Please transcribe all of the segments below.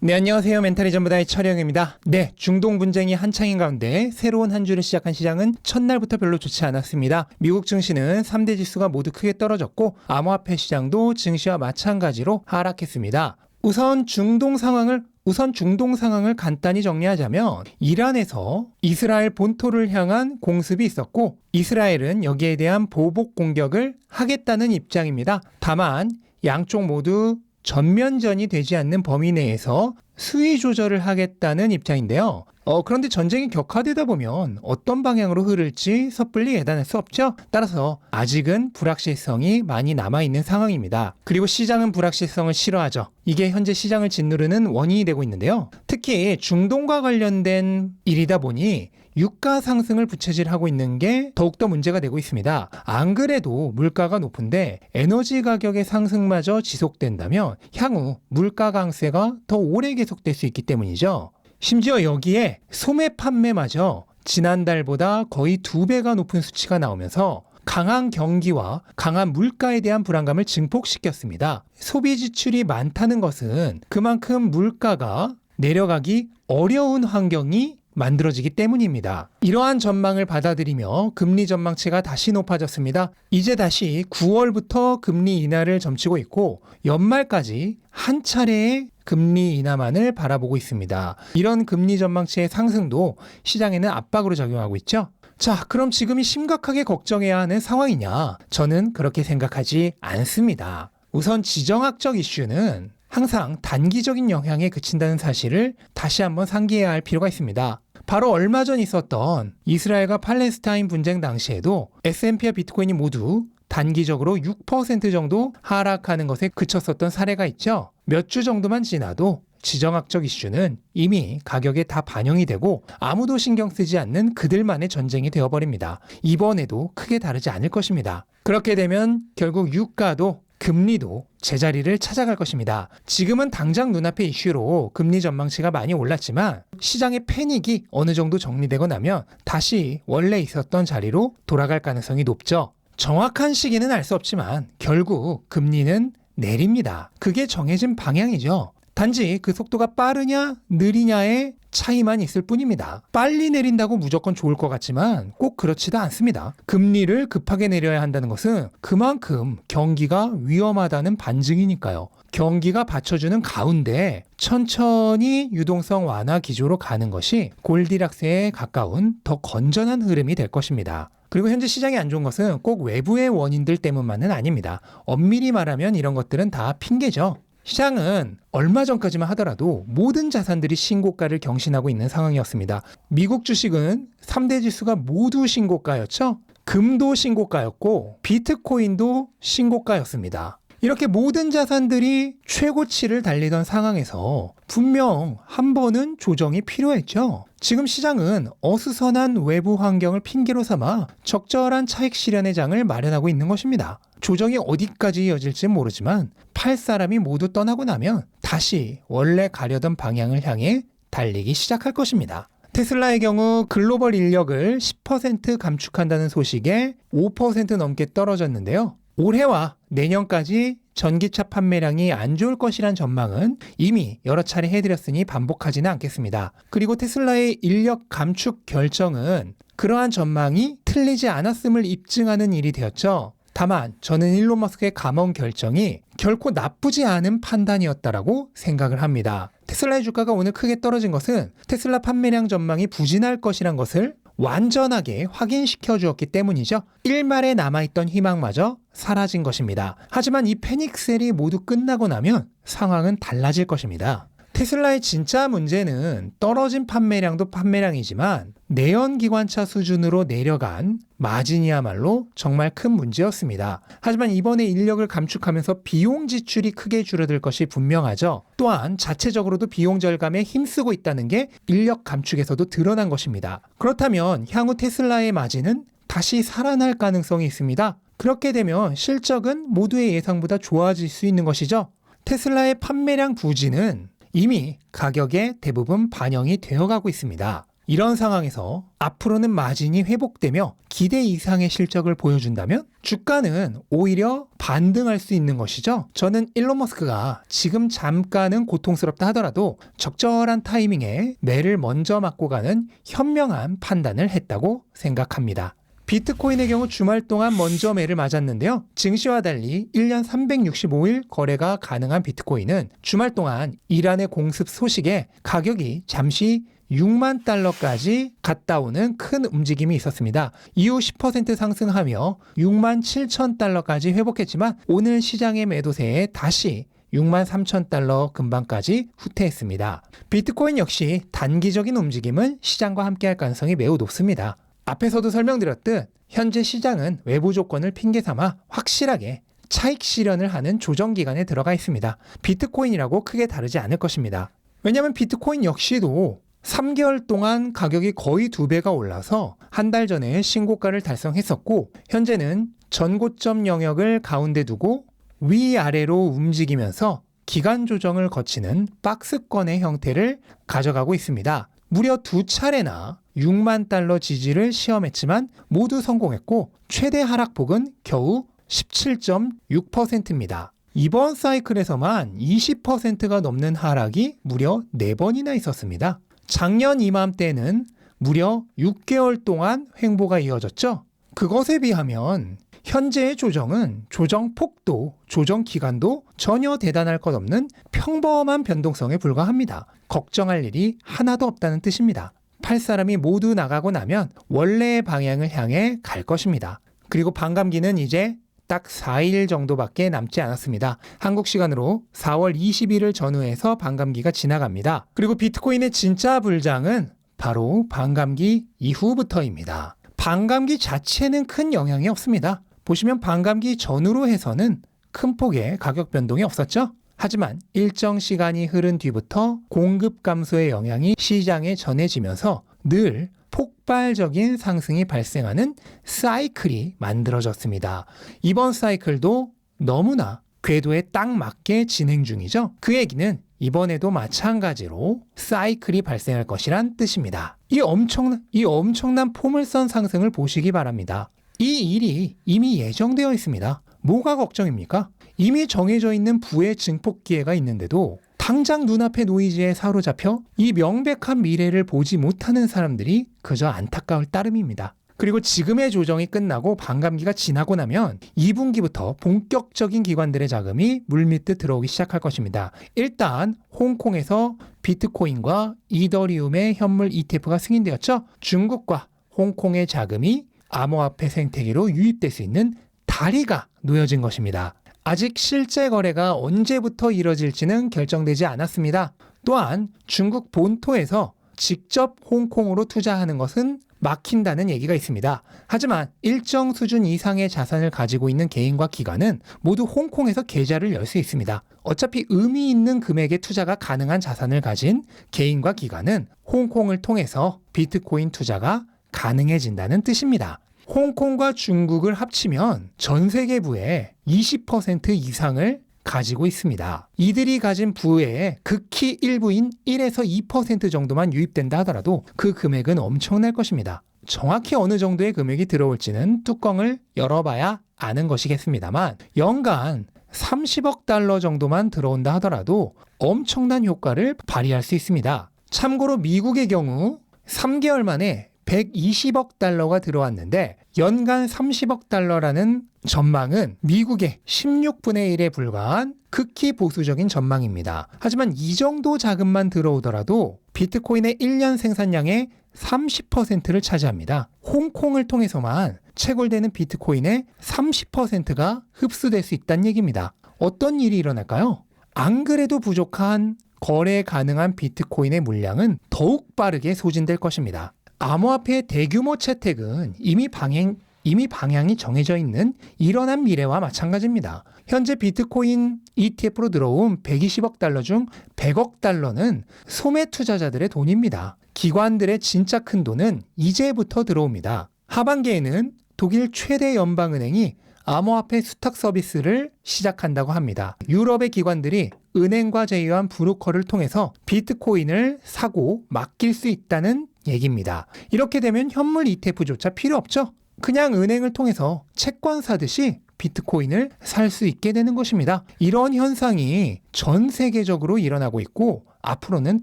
네, 안녕하세요. 멘탈이 전 부다의 철영입니다. 네, 중동 분쟁이 한창인 가운데 새로운 한 주를 시작한 시장은 첫날부터 별로 좋지 않았습니다. 미국 증시는 3대 지수가 모두 크게 떨어졌고 암호화폐 시장도 증시와 마찬가지로 하락했습니다. 우선 중동 상황을 우선 중동 상황을 간단히 정리하자면 이란에서 이스라엘 본토를 향한 공습이 있었고 이스라엘은 여기에 대한 보복 공격을 하겠다는 입장입니다. 다만 양쪽 모두 전면전이 되지 않는 범위 내에서 수위 조절을 하겠다는 입장인데요. 어, 그런데 전쟁이 격화되다 보면 어떤 방향으로 흐를지 섣불리 예단할 수 없죠. 따라서 아직은 불확실성이 많이 남아있는 상황입니다. 그리고 시장은 불확실성을 싫어하죠. 이게 현재 시장을 짓누르는 원인이 되고 있는데요. 특히 중동과 관련된 일이다 보니 유가 상승을 부채질하고 있는 게 더욱더 문제가 되고 있습니다. 안 그래도 물가가 높은데 에너지 가격의 상승마저 지속된다면 향후 물가 강세가 더 오래 계속될 수 있기 때문이죠. 심지어 여기에 소매 판매마저 지난달보다 거의 두 배가 높은 수치가 나오면서 강한 경기와 강한 물가에 대한 불안감을 증폭시켰습니다. 소비 지출이 많다는 것은 그만큼 물가가 내려가기 어려운 환경이 만들어지기 때문입니다. 이러한 전망을 받아들이며 금리 전망치가 다시 높아졌습니다. 이제 다시 9월부터 금리 인하를 점치고 있고 연말까지 한 차례의 금리 인하만을 바라보고 있습니다. 이런 금리 전망치의 상승도 시장에는 압박으로 작용하고 있죠. 자, 그럼 지금이 심각하게 걱정해야 하는 상황이냐? 저는 그렇게 생각하지 않습니다. 우선 지정학적 이슈는 항상 단기적인 영향에 그친다는 사실을 다시 한번 상기해야 할 필요가 있습니다. 바로 얼마 전 있었던 이스라엘과 팔레스타인 분쟁 당시에도 S&P와 비트코인이 모두 단기적으로 6% 정도 하락하는 것에 그쳤었던 사례가 있죠. 몇 주 정도만 지나도 지정학적 이슈는 이미 가격에 다 반영이 되고 아무도 신경 쓰지 않는 그들만의 전쟁이 되어버립니다. 이번에도 크게 다르지 않을 것입니다. 그렇게 되면 결국 유가도 금리도 제자리를 찾아갈 것입니다. 지금은 당장 눈앞의 이슈로 금리 전망치가 많이 올랐지만 시장의 패닉이 어느 정도 정리되고 나면 다시 원래 있었던 자리로 돌아갈 가능성이 높죠. 정확한 시기는 알 수 없지만 결국 금리는 내립니다. 그게 정해진 방향이죠. 단지 그 속도가 빠르냐 느리냐의 차이만 있을 뿐입니다. 빨리 내린다고 무조건 좋을 것 같지만 꼭 그렇지도 않습니다. 금리를 급하게 내려야 한다는 것은 그만큼 경기가 위험하다는 반증이니까요. 경기가 받쳐주는 가운데 천천히 유동성 완화 기조로 가는 것이 골디락스에 가까운 더 건전한 흐름이 될 것입니다. 그리고 현재 시장이 안 좋은 것은 꼭 외부의 원인들 때문만은 아닙니다. 엄밀히 말하면 이런 것들은 다 핑계죠. 시장은 얼마 전까지만 하더라도 모든 자산들이 신고가를 경신하고 있는 상황이었습니다. 미국 주식은 3대 지수가 모두 신고가였죠. 금도 신고가였고 비트코인도 신고가였습니다. 이렇게 모든 자산들이 최고치를 달리던 상황에서 분명 한 번은 조정이 필요했죠. 지금 시장은 어수선한 외부 환경을 핑계로 삼아 적절한 차익 실현의 장을 마련하고 있는 것입니다. 조정이 어디까지 이어질지 모르지만 팔 사람이 모두 떠나고 나면 다시 원래 가려던 방향을 향해 달리기 시작할 것입니다. 테슬라의 경우 글로벌 인력을 10% 감축한다는 소식에 5% 넘게 떨어졌는데요. 올해와 내년까지 전기차 판매량이 안 좋을 것이란 전망은 이미 여러 차례 해드렸으니 반복하지는 않겠습니다. 그리고 테슬라의 인력 감축 결정은 그러한 전망이 틀리지 않았음을 입증하는 일이 되었죠. 다만 저는 일론 머스크의 감원 결정이 결코 나쁘지 않은 판단이었다라고 생각을 합니다. 테슬라의 주가가 오늘 크게 떨어진 것은 테슬라 판매량 전망이 부진할 것이란 것을 완전하게 확인시켜 주었기 때문이죠. 일말에 남아있던 희망마저 사라진 것입니다. 하지만 이 패닉셀이 모두 끝나고 나면 상황은 달라질 것입니다. 테슬라의 진짜 문제는 떨어진 판매량도 판매량이지만 내연 기관차 수준으로 내려간 마진이야말로 정말 큰 문제였습니다. 하지만 이번에 인력을 감축하면서 비용 지출이 크게 줄어들 것이 분명하죠. 또한 자체적으로도 비용 절감에 힘쓰고 있다는 게 인력 감축에서도 드러난 것입니다. 그렇다면 향후 테슬라의 마진은 다시 살아날 가능성이 있습니다. 그렇게 되면 실적은 모두의 예상보다 좋아질 수 있는 것이죠. 테슬라의 판매량 부진은 이미 가격에 대부분 반영이 되어 가고 있습니다. 이런 상황에서 앞으로는 마진이 회복되며 기대 이상의 실적을 보여준다면 주가는 오히려 반등할 수 있는 것이죠. 저는 일론 머스크가 지금 잠깐은 고통스럽다 하더라도 적절한 타이밍에 매를 먼저 맞고 가는 현명한 판단을 했다고 생각합니다. 비트코인의 경우 주말 동안 먼저 매를 맞았는데요. 증시와 달리 1년 365일 거래가 가능한 비트코인은 주말 동안 이란의 공습 소식에 가격이 잠시 6만 달러까지 갔다 오는 큰 움직임이 있었습니다. 이후 10% 상승하며 6만 7천 달러까지 회복했지만 오늘 시장의 매도세에 다시 6만 3천 달러 근방까지 후퇴했습니다. 비트코인 역시 단기적인 움직임은 시장과 함께할 가능성이 매우 높습니다. 앞에서도 설명드렸듯 현재 시장은 외부 조건을 핑계 삼아 확실하게 차익 실현을 하는 조정 기간에 들어가 있습니다. 비트코인이라고 크게 다르지 않을 것입니다. 왜냐하면 비트코인 역시도 3개월 동안 가격이 거의 두 배가 올라서 한 달 전에 신고가를 달성했었고 현재는 전고점 영역을 가운데 두고 위아래로 움직이면서 기간 조정을 거치는 박스권의 형태를 가져가고 있습니다. 무려 두 차례나 6만 달러 지지를 시험했지만 모두 성공했고 최대 하락폭은 겨우 17.6%입니다. 이번 사이클에서만 20%가 넘는 하락이 무려 4번이나 있었습니다. 작년 이맘때는 무려 6개월 동안 횡보가 이어졌죠. 그것에 비하면 현재의 조정은 조정 폭도, 조정 기간도 전혀 대단할 것 없는 평범한 변동성에 불과합니다. 걱정할 일이 하나도 없다는 뜻입니다. 팔 사람이 모두 나가고 나면 원래의 방향을 향해 갈 것입니다. 그리고 반감기는 이제 딱 4일 정도밖에 남지 않았습니다. 한국 시간으로 4월 20일을 전후해서 반감기가 지나갑니다. 그리고 비트코인의 진짜 불장은 바로 반감기 이후부터입니다. 반감기 자체는 큰 영향이 없습니다. 보시면 반감기 전후로 해서는 큰 폭의 가격 변동이 없었죠? 하지만 일정 시간이 흐른 뒤부터 공급 감소의 영향이 시장에 전해지면서 늘 폭발적인 상승이 발생하는 사이클이 만들어졌습니다. 이번 사이클도 너무나 궤도에 딱 맞게 진행 중이죠. 그 얘기는 이번에도 마찬가지로 사이클이 발생할 것이란 뜻입니다. 이 엄청난, 이 엄청난 포물선 상승을 보시기 바랍니다. 이 일이 이미 예정되어 있습니다. 뭐가 걱정입니까? 이미 정해져 있는 부의 증폭 기회가 있는데도 당장 눈앞의 노이즈에 사로잡혀 이 명백한 미래를 보지 못하는 사람들이 그저 안타까울 따름입니다. 그리고 지금의 조정이 끝나고 반감기가 지나고 나면 2분기부터 본격적인 기관들의 자금이 물밑듯 들어오기 시작할 것입니다. 일단 홍콩에서 비트코인과 이더리움의 현물 ETF가 승인되었죠. 중국과 홍콩의 자금이 암호화폐 생태계로 유입될 수 있는 다리가 놓여진 것입니다. 아직 실제 거래가 언제부터 이뤄질지는 결정되지 않았습니다. 또한 중국 본토에서 직접 홍콩으로 투자하는 것은 막힌다는 얘기가 있습니다. 하지만 일정 수준 이상의 자산을 가지고 있는 개인과 기관은 모두 홍콩에서 계좌를 열 수 있습니다. 어차피 의미 있는 금액의 투자가 가능한 자산을 가진 개인과 기관은 홍콩을 통해서 비트코인 투자가 가능해진다는 뜻입니다. 홍콩과 중국을 합치면 전 세계 부의 20% 이상을 가지고 있습니다. 이들이 가진 부의 극히 일부인 1에서 2% 정도만 유입된다 하더라도 그 금액은 엄청날 것입니다. 정확히 어느 정도의 금액이 들어올지는 뚜껑을 열어봐야 아는 것이겠습니다만 연간 30억 달러 정도만 들어온다 하더라도 엄청난 효과를 발휘할 수 있습니다. 참고로 미국의 경우 3개월 만에 120억 달러가 들어왔는데 연간 30억 달러라는 전망은 미국의 16분의 1에 불과한 극히 보수적인 전망입니다. 하지만 이 정도 자금만 들어오더라도 비트코인의 1년 생산량의 30%를 차지합니다. 홍콩을 통해서만 채굴되는 비트코인의 30%가 흡수될 수 있다는 얘기입니다. 어떤 일이 일어날까요? 안 그래도 부족한 거래 가능한 비트코인의 물량은 더욱 빠르게 소진될 것입니다. 암호화폐의 대규모 채택은 이미 방향, 이미 방향이 정해져 있는 일어난 미래와 마찬가지입니다. 현재 비트코인 ETF로 들어온 120억 달러 중 100억 달러는 소매 투자자들의 돈입니다. 기관들의 진짜 큰 돈은 이제부터 들어옵니다. 하반기에는 독일 최대 연방은행이 암호화폐 수탁 서비스를 시작한다고 합니다. 유럽의 기관들이 은행과 제휴한 브로커를 통해서 비트코인을 사고 맡길 수 있다는 얘기입니다. 이렇게 되면 현물 ETF조차 필요 없죠? 그냥 은행을 통해서 채권 사듯이 비트코인을 살 수 있게 되는 것입니다. 이런 현상이 전 세계적으로 일어나고 있고 앞으로는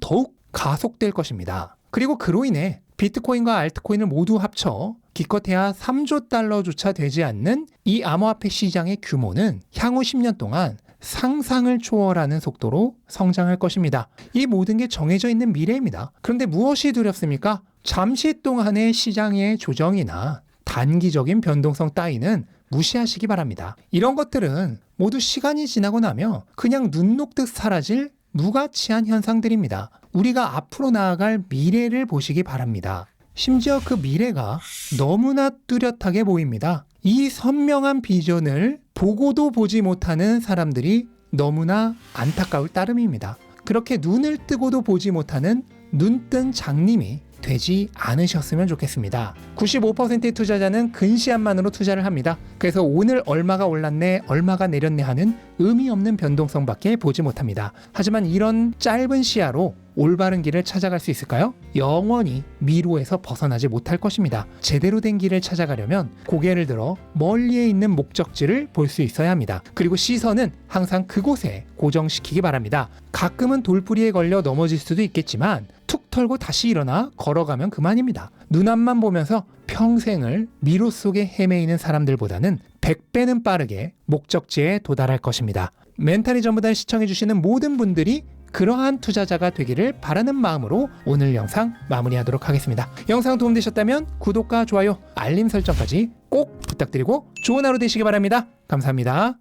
더욱 가속될 것입니다. 그리고 그로 인해 비트코인과 알트코인을 모두 합쳐 기껏해야 3조 달러조차 되지 않는 이 암호화폐 시장의 규모는 향후 10년 동안 상상을 초월하는 속도로 성장할 것입니다. 이 모든 게 정해져 있는 미래입니다. 그런데 무엇이 두렵습니까? 잠시 동안의 시장의 조정이나 단기적인 변동성 따위는 무시하시기 바랍니다. 이런 것들은 모두 시간이 지나고 나면 그냥 눈 녹듯 사라질 무가치한 현상들입니다. 우리가 앞으로 나아갈 미래를 보시기 바랍니다. 심지어 그 미래가 너무나 뚜렷하게 보입니다. 이 선명한 비전을 보고도 보지 못하는 사람들이 너무나 안타까울 따름입니다. 그렇게 눈을 뜨고도 보지 못하는 눈뜬 장님이 되지 않으셨으면 좋겠습니다. 95%의 투자자는 근시안만으로 투자를 합니다. 그래서 오늘 얼마가 올랐네, 얼마가 내렸네 하는 의미 없는 변동성밖에 보지 못합니다. 하지만 이런 짧은 시야로 올바른 길을 찾아갈 수 있을까요? 영원히 미로에서 벗어나지 못할 것입니다. 제대로 된 길을 찾아가려면 고개를 들어 멀리에 있는 목적지를 볼 수 있어야 합니다. 그리고 시선은 항상 그곳에 고정시키기 바랍니다. 가끔은 돌부리에 걸려 넘어질 수도 있겠지만 툭 털고 다시 일어나 걸어가면 그만입니다. 눈앞만 보면서 평생을 미로 속에 헤매이는 사람들보다는 100배는 빠르게 목적지에 도달할 것입니다. 멘탈이 전부다 시청해주시는 모든 분들이 그러한 투자자가 되기를 바라는 마음으로 오늘 영상 마무리하도록 하겠습니다. 영상 도움되셨다면 구독과 좋아요, 알림 설정까지 꼭 부탁드리고 좋은 하루 되시기 바랍니다. 감사합니다.